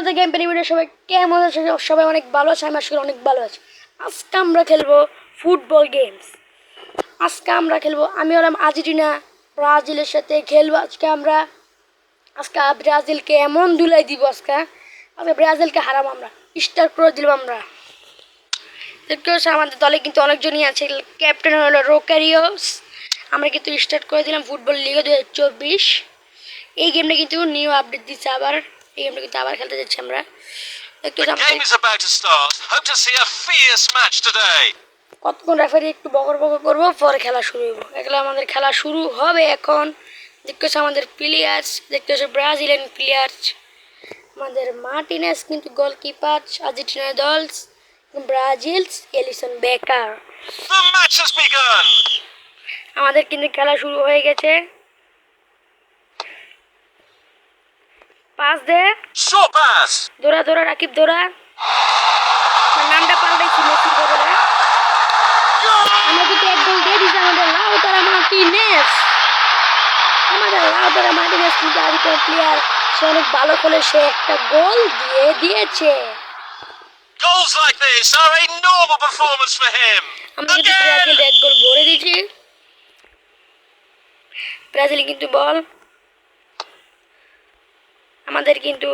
আমাদের game play video সবাই কেমন আছে? সবাই অনেক ভালো আছে, আমি আসলে অনেক ভালো আছি। আজকে আমরা খেলব ফুটবল গেমস আজকে আমরা খেলব, আমি হলাম আর্জেন্টিনা, ব্রাজিলের সাথে খেলব আজকে আমরা। আজকে ব্রাজিলকে এমন দুলাই দিব আজকে আজকে ব্রাজিলকে হারাবো আমরা স্টার্ট করে দিলাম আমরা। দেখতে পাচ্ছ আমাদের দলে কিন্তু অনেকজনই আছে। ক্যাপ্টেন হলো রোকারিওস। আমরা কিন্তু স্টার্ট করে দিলাম ফুটবল লিগ দু এই গেমটা কিন্তু নিউ আপডেট দিচ্ছে আবার। এই গেমটা কিন্তু আবার খেলতে যাচ্ছি আমরা। today. কতক্ষণ রেফারি একটু বকর বকর করব? পরে খেলা শুরু হইব। এগুলো আমাদের খেলা শুরু হবে এখন। দেখতে পাচ্ছ আমাদের প্লেয়ার্স দেখতে পাচ্ছ ব্রাজিলিয়ান প্লেয়ার্স আমাদের মার্টিনেস কিন্তু গোলকিপার আর্জেন্টিনা দলস ব্রাজিলস এলিসন বেকার. আমাদের কিন্তু খেলা শুরু হয়ে গেছে। পাস দে। Short pass. দৌড়া দৌড়া রাকিব দৌড়া। নামটা পাল্টাইছি মেসির বদলে আমরা কিন্তু এক গোল দিয়ে দিচ্ছি আমাদের লাউতারা মার্টিনেস আমাদের লাউতারা মার্টিনেস কিন্তু আদিকের প্লেয়ার সে অনেক ভালো করে সে একটা গোল দিয়ে দিয়েছে। Goals like this are a normal performance for him. আমরা কিন্তু ব্রাজিল. এক গোল ভরে দিয়েছি। ব্রাজিল কিন্তু বল। আমাদের কিন্তু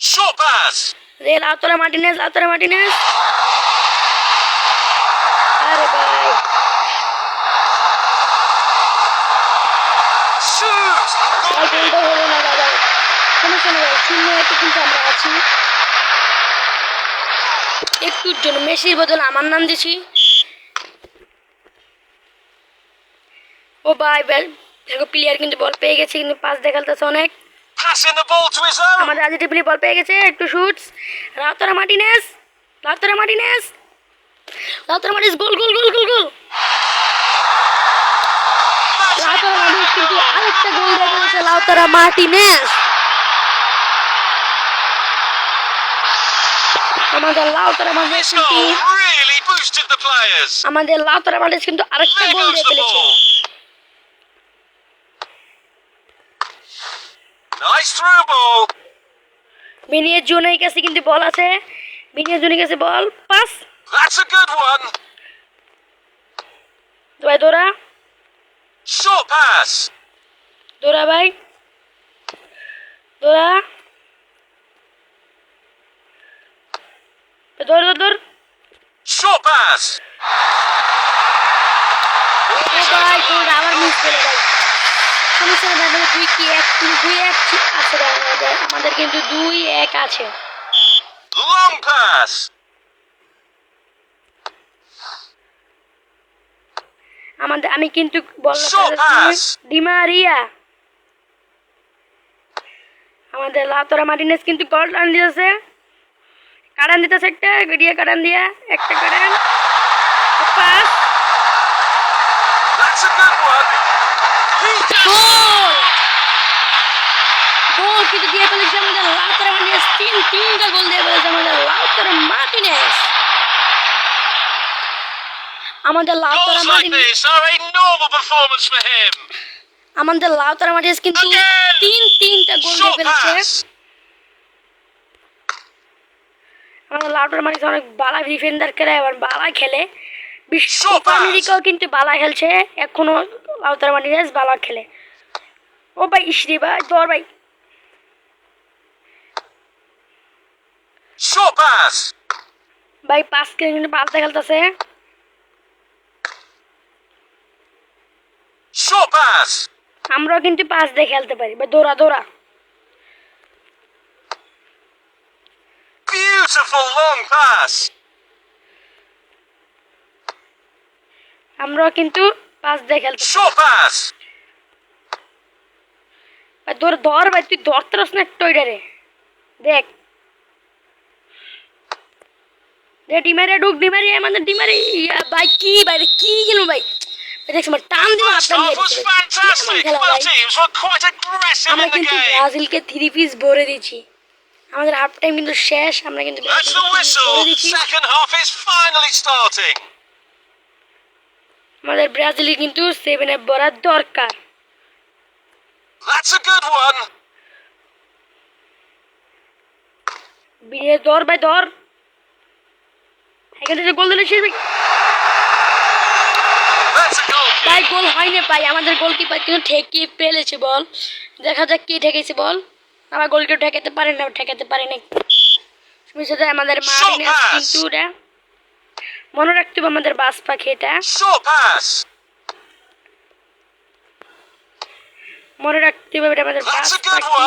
Short pass. রে লাউতারা মার্টিনেস। লাউতারা আরে ভাই। গোলটা হলো না দাদা। ভাই শূন্য এতে কিন্তু আমরা আছি। একটুর জন্য মেসির বদলে আমার নাম দিছি। ও ভাই ভাই দেখো প্লেয়ার কিন্তু বল পেয়ে গেছে কিন্তু পাস দেখালতেছে অনেক। আমাদের আজকে প্লে বল পেয়ে গেছে একটু Lautaro Martinez Lautaro Martinez. Lautaro Martinez goal goal goal goal goal. Lautaro Martinez কিন্তু আরেকটা গোল দিয়ে দিয়েছে লাউতারা মার্টিনেস। আমাদের লাউতারা মার্টিনেস কিন্তু. আমাদের লাউতারা মার্টিনেস কিন্তু আরেকটা গোল দিয়ে ফেলেছে। Nice through ball. বিনিয়ের জুনের কাছে কিন্তু বল আছে বিনিয়ের জুনের কাছে ball pass That's a good one. ভাই দৌড়া Short pass. দৌড়া ভাই দৌড়া দৌড় দৌড় দৌড় Short pass. ভাই দৌড় আবার মিস করে ভাই সমস্যা নেই আমাদের দুই কি এক? দুই এক? আছে আমাদের আমাদের কিন্তু দুই এক আছে। pass. আমাদের আমি কিন্তু বললাম. ডিমারিয়া আমাদের লাতরা মার্টিনেস কিন্তু গোল রান দিতেছে কাটান দিতেছে একটা গড়িয়া কাটান দিয়া একটা কাটান pass That's a good one. Goal কিন্তু দিয়ে ফেলেছে আমাদের লাউতারা মার্টিনেস তিন তিনটা গোল দিয়ে ফেলেছে আমাদের লাউতারা মার্টিনেস আমাদের Lautaro Martinez are a normal performance for him. আমাদের লাউতারা মার্টিনেস কিন্তু Again! তিন তিনটা গোল দিয়ে Short ফেলেছে pass. আমাদের লাউটার মার্টিনেস অনেক বালা ডিফেন্ডার খেলে এবার বালা খেলে বিশ্ব আমেরিকাও কিন্তু বালা খেলছে এখনও লাউতার মার্টিনেস বালা খেলে ও ভাই ইসরি ভাই দর ভাই Short pass. ভাই পাস খেলে কিন্তু পাল্টা খেলতেছে Short pass. আমরাও কিন্তু পাস দিয়ে খেলতে পারি বা দৌড়া দৌড়া Beautiful long pass. আমরাও কিন্তু পাস দিয়ে খেলতে পারি Short pass. ভাই ধর ধর ভাই তুই ধরতে না ওইটারে দেখ দে ডিমারে ঢুক ডিমারি আমাদের ডিমারি ভাই কি ভাই কি গেল ভাই? আমার কিন্তু ব্রাজিলকে থ্রি পিস ভরে দিয়েছি। আমাদের হাফ টাইম কিন্তু শেষ আমরা কিন্তু. আমাদের ব্রাজিলে কিন্তু সেভেন এফ ভরার দরকার। That's a good one. বিনিয়ে ধর ভাই ধর। এখানে যে গোল দিলে শেষ ভাই. গোল হয়নি ভাই আমাদের গোলকিপার কিন্তু ঠেকিয়ে ফেলেছে বল। দেখা যাক কি ঠেকেছে বল। আমার গোল কেউ ঠেকাতে পারে না ঠেকাতে পারে না সাথে আমাদের মারিনাস কিন্তু মনে রাখতে হবে আমাদের বাস পাখি এটা। মনে রাখতে হবে এটা আমাদের বাস পাখি।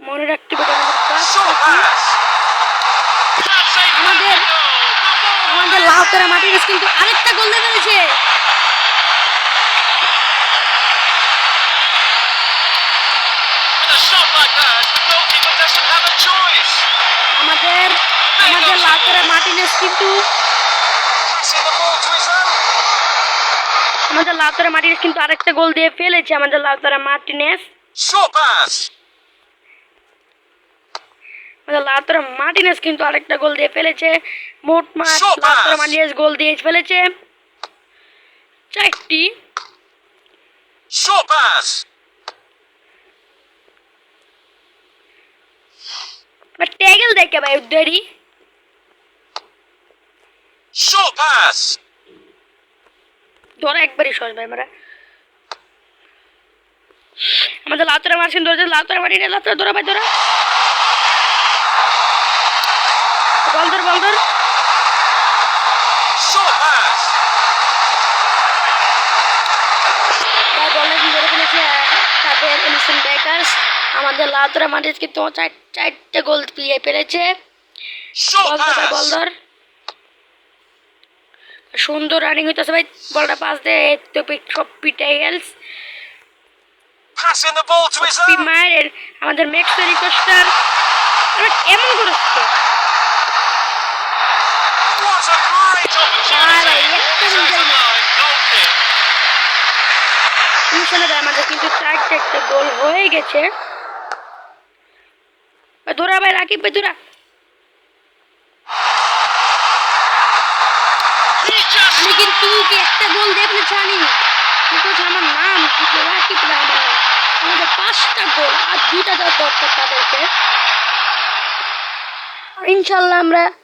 মনে রাখতে হবে আমাদের. আমাদের আমাদের লাউতারা মার্টিনেস কিন্তু আরেকটা গোল দিয়ে ফেলেছে. আমাদের আমাদের লাউতারা মার্টিনেস কিন্তু, আমাদের লাউতারা মার্টিনেস কিন্তু আরেকটা গোল দিয়ে ফেলেছে আমাদের লাউতারা মার্টিনেস লাউতারা মার্টিনেস কিন্তু আরেকটা গোল দিয়ে ফেলেছে। মোট মাঠ. লাউতারা মার্টিনেস গোল দিয়ে ফেলেছে। চারটি. ট্যাগেল দেখে ভাই উদ্ধারি। ধরা একবারই সহজ ভাই আমরা। আমাদের লাউতারা মারছেন ধরেছে লাউতারা মারি না লাউতারা ধরা ভাই ধরা বল ধর বল ধর Short pass. ভাই বলে কি ধরে ফেলেছে আহ, তাদের এলিসন বেকার্স আমাদের লাউতারা মারিস কিন্তু চার চারটে গোল দিয়ে পেরেছে Short বল ধর ভাই, বল pass. ধর সুন্দর রানিং হইতেছে ভাই। বলটা পাস দে তো own. মায়ের আমাদের মেক্স রিকোস্টার এমন করছে আমাদের কিন্তু চার চারটে গোল হয়ে গেছে ধরা ভাই রাকিব ভাই ধরা একটা গোল দেখলে জানি কিন্তু হচ্ছে আমার নাম কিন্তু রাকিব আমাদের পাঁচটা গোল আর দেওয়ার দরকার তাদেরকে ইনশাল্লাহ আমরা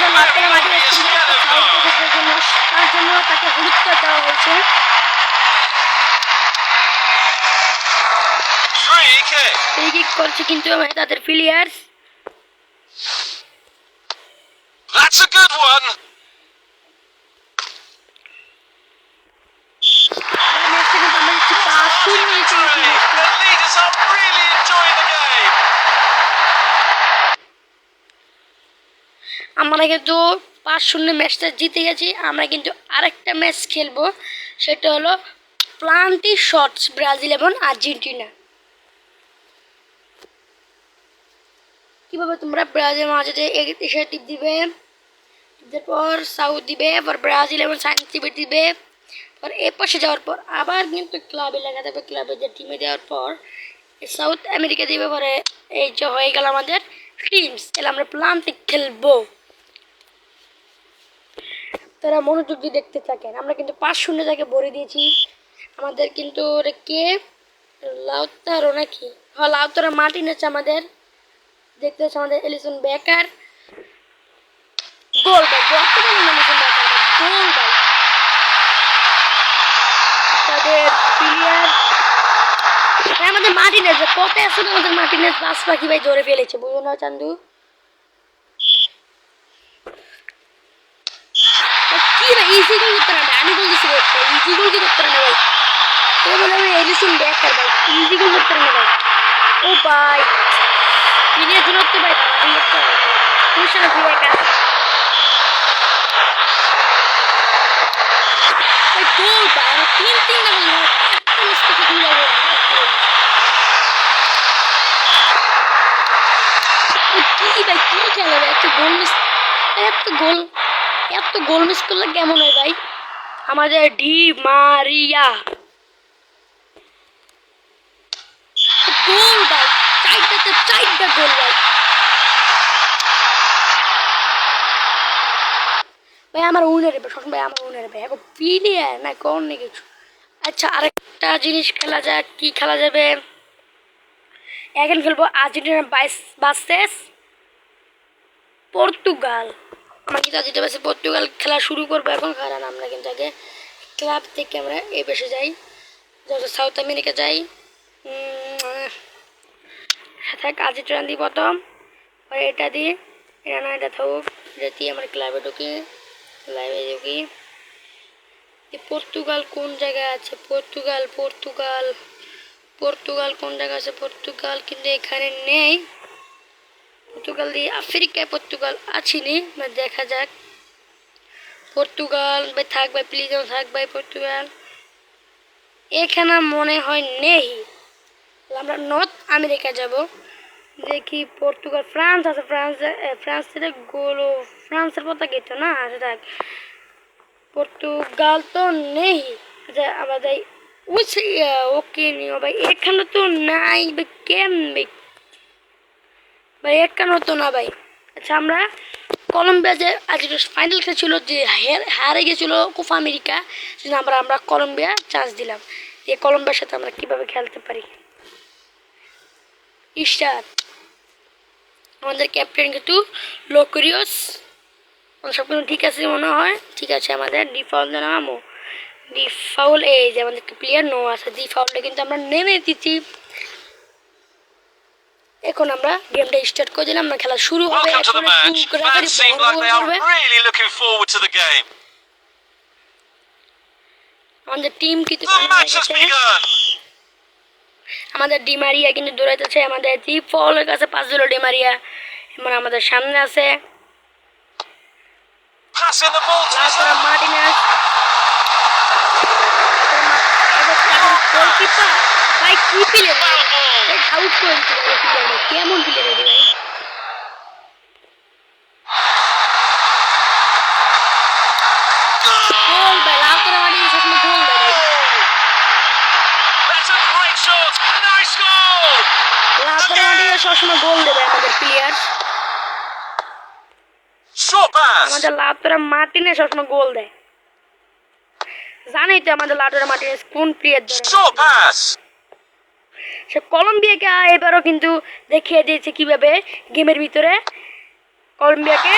আমাদের মাঠের card. জন্য তার জন্য তাকে হলুদ কার্ড দেওয়া হয়েছে. ফ্রি কিক করছে কিন্তু তাদের players That's a good one. ম্যাচটা কিন্তু আমরা দেখছি পাঁচ শূন্য জিতে গেছি Victory. ম্যাচটা। The leaders are really enjoying the game. আমরা কিন্তু পাঁচ শূন্য ম্যাচটা জিতে গেছি। আমরা কিন্তু আরেকটা ম্যাচ খেলব। সেটা হলো প্লান্টি শর্টস ব্রাজিল এবং আর্জেন্টিনা। কীভাবে তোমরা ব্রাজিল মাঝে এসে টিপ দিবে? তারপর সাউথ দিবে পর ব্রাজিল এবং সায়েন্স টিপে দিবে। পর এ পাশে যাওয়ার পর আবার কিন্তু ক্লাবে লেখা দেবে ক্লাবে যে টিমে দেওয়ার পর সাউথ আমেরিকা দিবে। পরে এই যে হয়ে গেল আমাদের টিমস তাহলে আমরা প্লান্টিক খেলব। তারা মনোযোগ দিয়ে দেখতে থাকেন। আমরা কিন্তু পাঁচ শূন্য তাকে ভরে দিয়েছি। আমাদের কিন্তু কে? লাউতারো নাকি? হ্যাঁ লাউতারা মার্টিন আছে আমাদের। দেখতে হচ্ছে আমাদের এলিসন বেকার গোল ভাই গোল ভাই। আমাদের মার্টিনেজ কত আসলে আমাদের মার্টিনেজ বাস পাখি ভাই ধরে ফেলেছে বুঝলো না চান্দু ভাই, কি ভাই ইজি গোল করতে না ভাই আমি গোল দিচ্ছি ভাই ইজি গোল কি করতে না ভাই এ বলে আমি এলিসন ব্যাকার ভাই ইজি গোল করতে না ভাই ও ভাই দিনের ভাই দাঁড়াতে তো ভাই গোল ভাই আমি তিন তিন গোল একটা মিস করতে দুই গোল গোল মিস করলে কেমন হয় ভাই? আমাদের ডি মারিয়া। গোল ভাই, চারটাতে চারটা গোল ভাই। ভাই, আমার উনের শোন ভাই, আমার উনের ভাই, এখন প্লেয়ার না কোন নেই কিছু। আচ্ছা আরেকটা জিনিস খেলা যাক কি খেলা যাবে? এখন খেলব আর্জেন্টিনা বাইস বাসেস পর্তুগাল। আমরা কিন্তু আর্জেন্টিনা বাসে পর্তুগাল খেলা শুরু করব? এখন কারণ আমরা কিন্তু আগে ক্লাব থেকে আমরা এই বেশে যাই। যখন সাউথ আমেরিকা যাই উম, থাক আর্জেন্টিনা দিই প্রথম। পরে এটা দিই এটা না এটা থাকুক। এটা দিয়ে আমরা ক্লাবে ঢুকি ক্লাবে ঢুকি। পর্তুগাল কোন জায়গায় আছে? পর্তুগাল পর্তুগাল পর্তুগাল কোন জায়গায় আছে? পর্তুগাল কিন্তু এখানে নেই। পর্তুগাল দিয়ে আফ্রিকায় পর্তুগাল আছিনি মানে দেখা যাক। পর্তুগাল ভাই থাক প্লিজ থাক পর্তুগাল। এখানে মনে হয় নেই। আমরা নর্থ আমেরিকা যাব। দেখি পর্তুগাল, ফ্রান্স আছে, ফ্রান্স ফ্রান্স থেকে গোল, ফ্রান্সের পতাকা এটা না? আচ্ছা থাক। পর্তুগাল তো নেই। আচ্ছা আমাদের ওই ওকে নিও ভাই। এখানে তো নাই কেন ভাই ভাই এখানে তো না ভাই। আচ্ছা আমরা কলম্বিয়া যে আজ ফাইনাল খেলছিল, যে হের- গেছিল কোফা আমেরিকা, সেজন্য আমরা আমরা কলম্বিয়া চান্স দিলাম। যে কলম্বিয়ার সাথে আমরা কীভাবে খেলতে পারি? স্টার আমাদের ক্যাপ্টেন কিন্তু লোকরিয়স সব কিছু ঠিক আছে মনে হয়। ঠিক আছে, আমাদের ডিফল্ট নামও ডিফাউল এই যে আমাদের প্লেয়ার নো আছে ডিফাউলটা কিন্তু আমরা নেমে দিচ্ছি। এখন আমরা গেমটা স্টার্ট করে দিলাম আমরা খেলা শুরু হবে এখন একটু seem বড় বড় করবে। আমাদের টিম কিন্তু. আমাদের ডিমারিয়া কিন্তু দৌড়াইতেছে আমাদের ডিফলের কাছে পাঁচ দিল ডিমারিয়া এবার আমাদের সামনে আছে। মার্টিনেজ গোলকিপার ভাই কি ভাই আউট করে দিতে পারে প্লেয়ার কেমন প্লেয়ার রে ভাই সবসময় গোল দেবে আমাদের প্লেয়ার আমাদের লাউতারা মার্টিনেজ সবসময় গোল দেয় জানাই তো আমাদের লাউতারা মার্টিনেজ কোন প্লেয়ার. সে কলম্বিয়াকে এবারও কিন্তু দেখিয়ে দিয়েছে কীভাবে গেমের ভিতরে কলম্বিয়াকে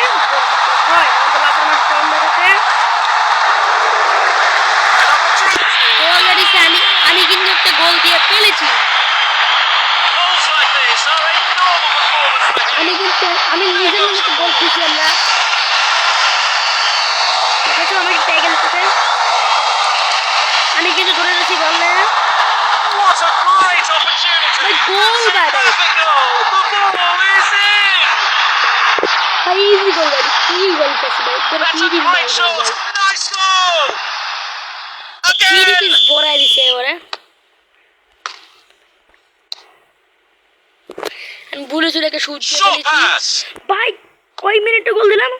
আমি কিন্তু একটা গোল দিয়ে ফেলেছি. আমি কিন্তু আমি নিজের মনে গোল দিয়েছি আমরা। আমাকে দিতেছে আমি কিন্তু ধরে রয়েছি বললে। What a great opportunity. ভাই গোল ভাই ভাই Perfect goal. The ball is in. ভাই ইজি গোল ভাই কি গোল করছে ভাই একদম That's a easy goal shot. ভাই Nice goal. Again. ভরাই দিছে এবারে আমি ভুলে চলে একটা শুট দিয়ে ফেলেছি. ভাই কয় মিনিটে গোল দিলাম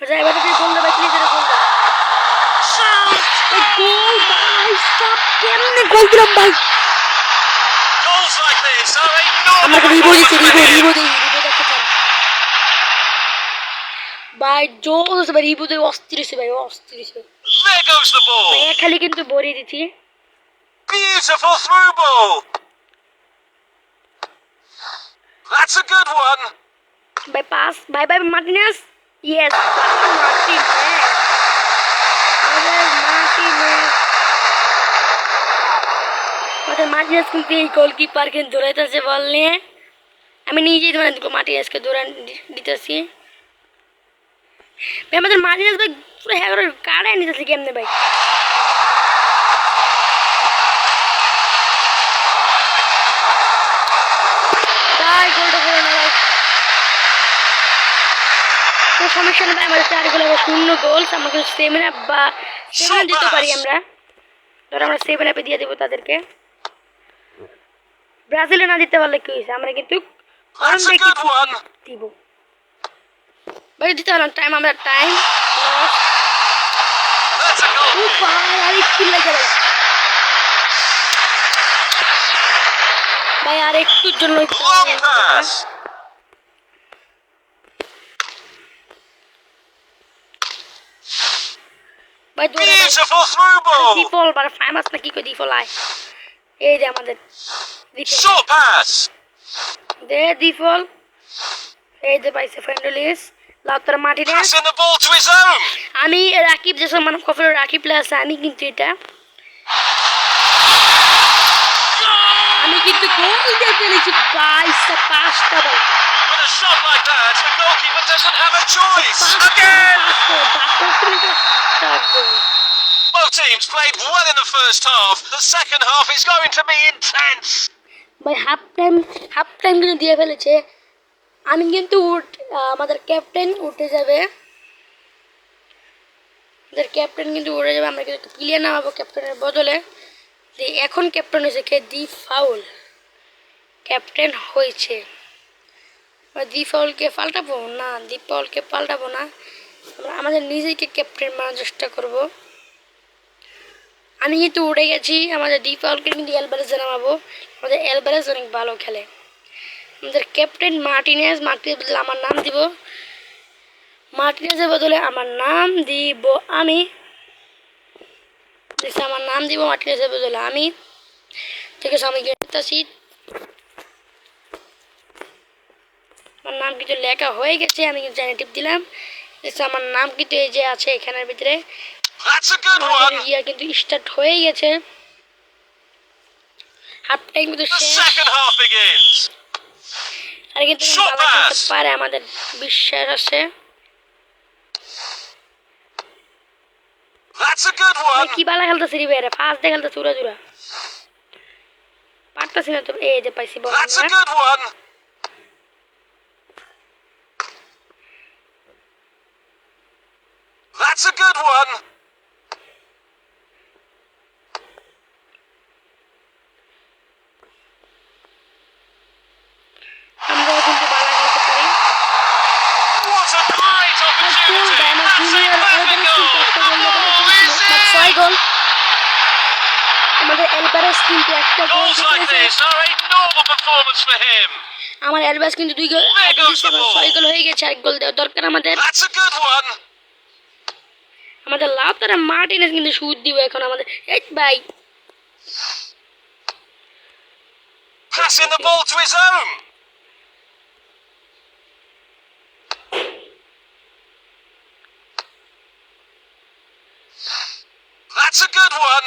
আচ্ছা এবার গোল দে ভাই প্লিজ এটা গোল দে Shoot. এই গোল ভাই সব কেমনে গোল দিলাম ভাই Goals like this are a আমাকে normal রিভো দিচ্ছে performance রিভো for রিভো him. দেই রিভো দেখতে চান ভাই জোর আছে ভাই রিভো দেই অস্থির হয়েছে ভাই অস্থির হয়েছে There goes the ball. ভাই খালি কিন্তু ভরিয়ে দিচ্ছি Beautiful through ball. That's a good one. By pass. Bye bye Martinez. Yes. Martinez. আমাদের মার্টিনেজ আমাদের মার্টিনেজ কিন্তু এই গোলকিপার কিন্তু দৌড়াইতেছে বল নিয়ে আমি নিজেই তোমার মার্টিনেজকে দৌড়ান দিতেছি। ভাই আমাদের মার্টিনেজ ভাই পুরো হ্যাঁ কাড়াই নিতেছে কেমনে ভাই? সমস্যা নেই আমাদের চার গোল আবার শূন্য গোল আমরা কিন্তু সেভেন আপ বা সেভেন দিতে পারি আমরা। ধর আমরা সেভেন আপে দিয়ে দেবো তাদেরকে। ব্রাজিলে না দিতে পারলে কি হয়েছে? আমরা কিন্তু a দিব। ভাই দিতে হলাম টাইম আমরা টাইম ভাই আর একটুর জন্য. ভাই. ডিফল মানে ফেমাস না কি কই ডিফল আয়? এই যে আমাদের। Short pass. দে ডিফল এই যে পাইছে ফ্রেন্ডলিস লাউতার মাটিনে Passing the ball to his own. আমি রাকিব যে মানে কফের রাকিব প্লেয়ার আছে আমি কিন্তু এটা আমি কিন্তু গোল দিয়ে ফেলেছি বাইশটা পাঁচটা ভাই With a shot like that, the goalkeeper doesn't have a choice. পাঁচটা Again. পাঁচটা চার গোল Both teams played well in the first half. The second half is going to be intense. ভাই হাফ টাইম হাফ টাইম কিন্তু দিয়ে ফেলেছে। আমি কিন্তু উঠ- আমাদের ক্যাপ্টেন উঠে যাবে। আমাদের ক্যাপ্টেন কিন্তু উঠে যাবে, আমরা কিন্তু প্লেয়ার নামাবো ক্যাপ্টেনের বদলে। এখন ক্যাপ্টেন হয়েছে কে? দি ফাউল। ক্যাপ্টেন হয়েছে। দি ফাউলকে পাল্টাবো? না, দি ফাউলকে পাল্টাবো না। আমরা, আমাদের নিজেকে ক্যাপ্টেন মানার চেষ্টা করব। আমি কিন্তু উঠে গেছি, আমাদের ডিফল্টকে কিন্তু এলবারেজে নামাবো। আমাদের এলবারেজ অনেক ভালো খেলে। আমাদের ক্যাপ্টেন মার্টিনেজ মার্টিনেজ বদলে আমার নাম দিব। মার্টিনেজের বদলে আমার নাম দিব আমি। দেখছি আমার নাম দিব, মার্টিনেজের বদলে আমি। ঠিক আছে আমি গেছি আমার নাম কিন্তু লেখা হয়ে গেছে, আমি কিন্তু জেনেটিভ দিলাম। দেখছি আমার নাম কিন্তু এই যে আছে এখানের ভিতরে। That's a good one. ইয়া কিন্তু স্টার্ট হয়ে গেছে হাফ টাইম কিন্তু The শেষ. আর কিন্তু খেলতে. পারে আমাদের বিশ্বাস আছে That's a good one. কি বালা খেলতেছে রে পারতাছি না তো এই যে পাইছি বল That's a good one. That's a good one. আমরাও কিন্তু বালা খেলতে পারি What a great opportunity. গোল দেয় আমার That's জুনিয়র a এলবারেজ কিন্তু একটা গোল দিয়েছে, মোট ছয় perfect goal. Is it? গোল আমাদের এলবারেজ কিন্তু একটা গোল. আমার এলবারেজ কিন্তু দুই গোল. ছয় গোল হয়ে গেছে এক গোল দেওয়া দরকার আমাদের. আমাদের লাউতারা মার্টিনেস কিন্তু শুট দিব এখন আমাদের এই ভাই Passing the ball to his own. That's a good one.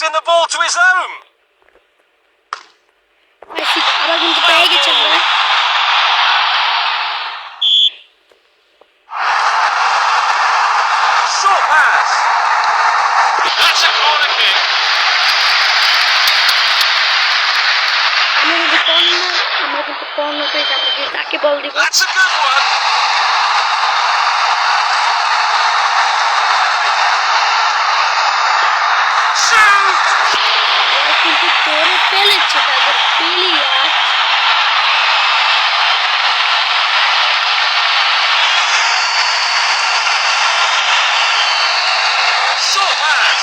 passing the ball to his own. Short pass. That's a corner kick. I'm going to corner. I'm going to corner. I'm going to corner. That's a good one. বল কিন্তু ধরে ফেলেছে তাদের player Short pass.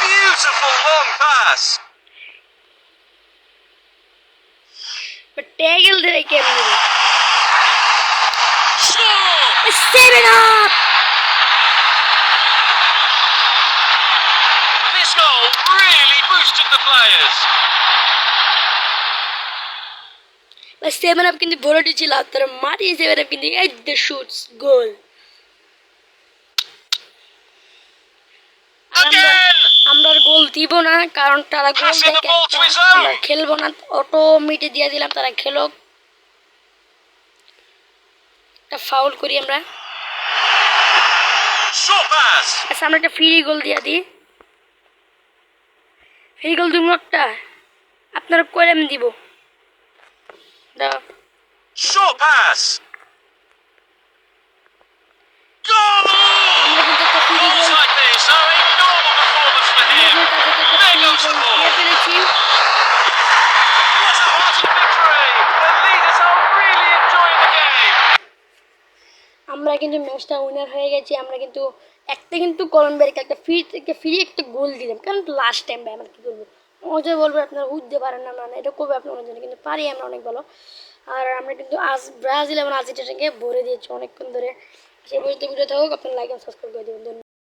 Beautiful long pass. But tackle goal really boosted the players. বা seven up কিন্তু ভরে দিয়েছিল তারা মাটি সেভেন আপ কিন্তু এই দ্য শুটস গোল আমরা গোল দিব না কারণ তারা গোল. আমরা খেলব না অটো দিয়ে দিলাম তারা খেলুক। একটা ফাউল করি আমরা। আচ্ছা আমরা একটা ফ্রি গোল দিয়ে দিই। ফেরিকল দুর্মকটা আপনার কইলে আমি দিব। আমরা কিন্তু ম্যাচটা উইনার হয়ে গেছি। আমরা কিন্তু একটা কিন্তু কলম্বিয়াকে একটা ফ্রি থেকে ফ্রি একটা গোল দিলাম। কারণ লাস্ট টাইম ভাই আমার কী করব? অজয় বলব আপনারা, উঠতে পারেন না মানে এটা করবে আপনার জন্য কিন্তু পারি আমরা অনেক ভালো। আর আমরা কিন্তু আজ ব্রাজিল এবং আর্জেন্টিনাকে ভরে দিয়েছি অনেকক্ষণ ধরে। সে পর্যন্ত ভিডিও থাকুক, আপনার লাইক এবং সাবস্ক্রাইব করে দেবেন।